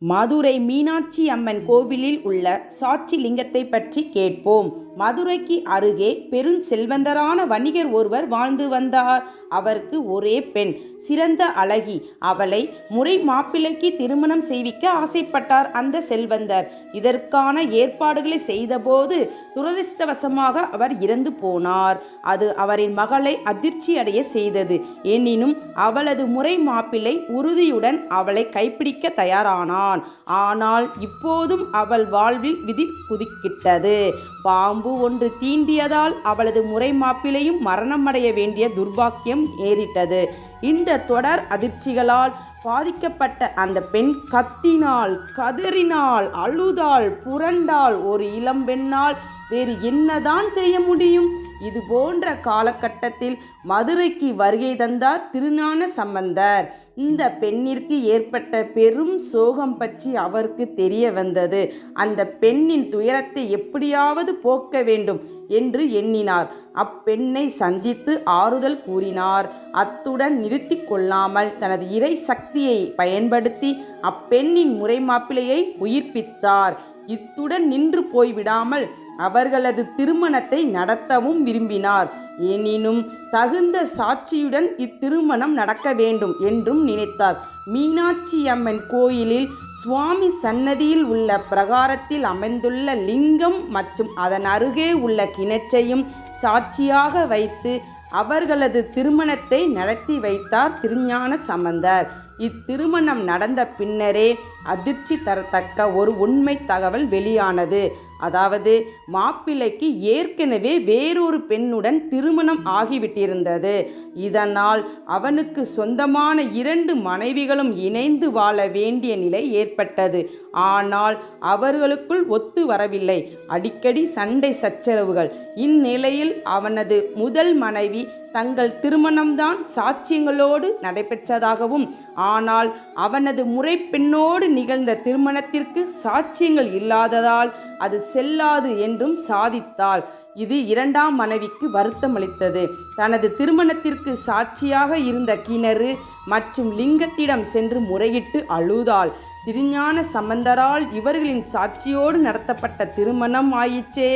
மதுரை மீனாட்சி அம்மன் கோவிலில் உள்ள சாட்சி லிங்கத்தை பற்றி கேட்போம். மதுரைக்கு அருகே பெரும் செல்வந்தரான வணிகர் ஒருவர் வாழ்ந்து வந்தார். அவருக்கு ஒரே பெண் சிறந்த அழகி. அவளை முறை மாப்பிள்ளைக்கு திருமணம் செய்விக்க ஆசைப்பட்டார் அந்த செல்வந்தர். இதற்கான ஏற்பாடுகளை செய்தபோது துரதிர்ஷ்டவசமாக அவர் இறந்து போனார். அது அவரின் மகளை அதிர்ச்சி அடைய செய்தது. எனினும் அவளது முறை மாப்பிள்ளை உறுதியுடன் அவளை கைப்பிடிக்க தயாரானான். ஆனால் இப்போதும் அவள் வாழ்வில் விதி குதிக்கிட்டது. பாம்பு ஒன்று தீண்டியதால் அவளது முறை மாப்பிளையும் மரணமடைய வேண்டிய துர்பாக்கியம் ஏறிட்டது. இந்த தொடர் அதிர்ச்சிகளால் பாதிக்கப்பட்ட அந்த பெண் கத்தினாள் கதறினாள் அழுதாள் புரண்டாள் ஒரு இளம்பெண்ணால் வேறு என்னதான் செய்ய முடியும்? இது போன்ற காலகட்டத்தில் மதுரைக்கு வருகை தந்தார் திருஞான சம்பந்தர். இந்த பெண்ணிற்கு ஏற்பட்ட பெரும் சோகம் பற்றி அவருக்கு தெரிய வந்தது. அந்த பெண்ணின் துயரத்தை எப்படியாவது போக்க வேண்டும் என்று எண்ணினார். அப்பெண்ணை சந்தித்து ஆறுதல் கூறினார். அத்துடன் நிறுத்தி கொள்ளாமல் தனது இறை சக்தியை பயன்படுத்தி அப்பெண்ணின் முறை மாப்பிளையை உயிர்ப்பித்தார். இத்துடன் நின்று போய்விடாமல் அவர்களது திருமணத்தை நடத்தவும் விரும்பினார். எனினும் தகுந்த சாட்சியுடன் இத்திருமணம் நடக்க வேண்டும் என்றும் நினைத்தார். மீனாட்சி அம்மன் கோயிலில் சுவாமி சன்னதியில் உள்ள பிரகாரத்தில் அமைந்துள்ள லிங்கம் மற்றும் அதன் அருகே உள்ள கிணற்றையும் சாட்சியாக வைத்து அவர்களது திருமணத்தை நடத்தி வைத்தார் திருஞான சம்பந்தர். இத்திருமணம் நடந்த பின்னரே அதிர்ச்சி தரத்தக்க ஒரு உண்மை தகவல் வெளியானது. அதாவது மாப்பிள்ளைக்கு ஏற்கனவே வேறொரு பெண்ணுடன் திருமணம் ஆகிவிட்டிருந்தது. இதனால் அவனுக்கு சொந்தமான இரண்டு மனைவிகளும் இணைந்து வாழ வேண்டிய நிலை ஏற்பட்டது. ஆனால் அவர்களுக்குள் ஒத்து வரவில்லை. அடிக்கடி சண்டை சச்சரவுகள். இந்நிலையில் அவனது முதல் மனைவி தங்கள் திருமணம்தான் சாட்சியங்களோடு நடைபெற்றதாகவும் ஆனால் அவனது முறை பெண்ணோடு நிகழ்ந்த திருமணத்திற்கு சாட்சியங்கள் இல்லாததால் அது செல்லாது என்றும் சாதித்தாள். இது இரண்டாம் மனைவிக்கு வருத்தமளித்தது தனது திருமணத்திற்கு சாட்சியாக இருந்த கிணறு மற்றும் லிங்கத்திடம் சென்று முறையிட்டு அழுதாள். திருஞான சம்பந்தரால் இவர்களின் சாட்சியோடு நடத்தப்பட்ட திருமணம் ஆயிற்றே.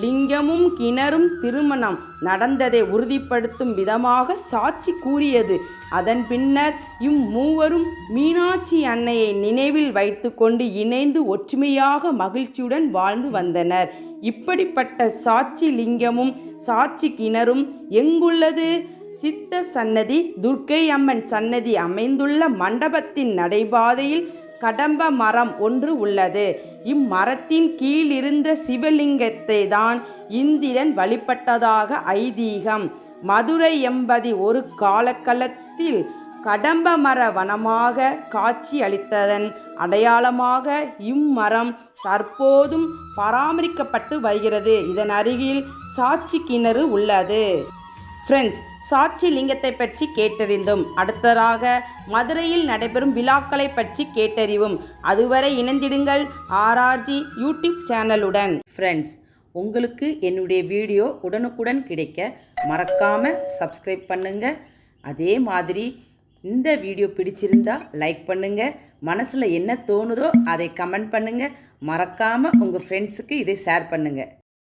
லிங்கமும் கிணறும் திருமணம் நடந்ததை உறுதிப்படுத்தும் விதமாக சாட்சி கூறியது. அதன் பின்னர் இம்மூவரும் மீனாட்சி அன்னையை நினைவில் வைத்துக்கொண்டு இணைந்து ஒற்றுமையாக மகிழ்ச்சியுடன் வாழ்ந்து வந்தனர். இப்படிப்பட்ட சாட்சி லிங்கமும் சாட்சி கிணறும் எங்குள்ளது? சித்தர் சன்னதி துர்க்கை அம்மன் சன்னதி அமைந்துள்ள மண்டபத்தின் நடைபாதையில் கடம்ப மரம் ஒன்று உள்ளது. இம்மரத்தின் கீழிருந்த சிவலிங்கத்தை தான் இந்திரன் வழிபட்டதாக ஐதீகம். மதுரை என்பது ஒரு காலகலத்தில் கடம்ப மர வனமாக காட்சி அளித்ததன் அடையாளமாக இம்மரம் தற்போதும் பராமரிக்கப்பட்டு வருகிறது. இதன் அருகில் சாட்சி கிணறு உள்ளது. ஃப்ரெண்ட்ஸ் சாட்சி லிங்கத்தை பற்றி கேட்டறிந்தோம் அடுத்ததாக மதுரையில் நடைபெறும் விழாக்களை பற்றி கேட்டறிவும். அதுவரை இணைந்திடுங்கள் ஆர்ஆர்ஜி யூடியூப் சேனலுடன். ஃப்ரெண்ட்ஸ் உங்களுக்கு என்னுடைய வீடியோ உடனுக்குடன் கிடைக்க மறக்காமல் சப்ஸ்கிரைப் பண்ணுங்கள் அதே மாதிரி இந்த வீடியோ பிடிச்சிருந்தா லைக் பண்ணுங்கள் மனசில் என்ன தோணுதோ அதை கமெண்ட் பண்ணுங்கள் மறக்காமல் உங்கள் ஃப்ரெண்ட்ஸுக்கு இதை ஷேர் பண்ணுங்கள்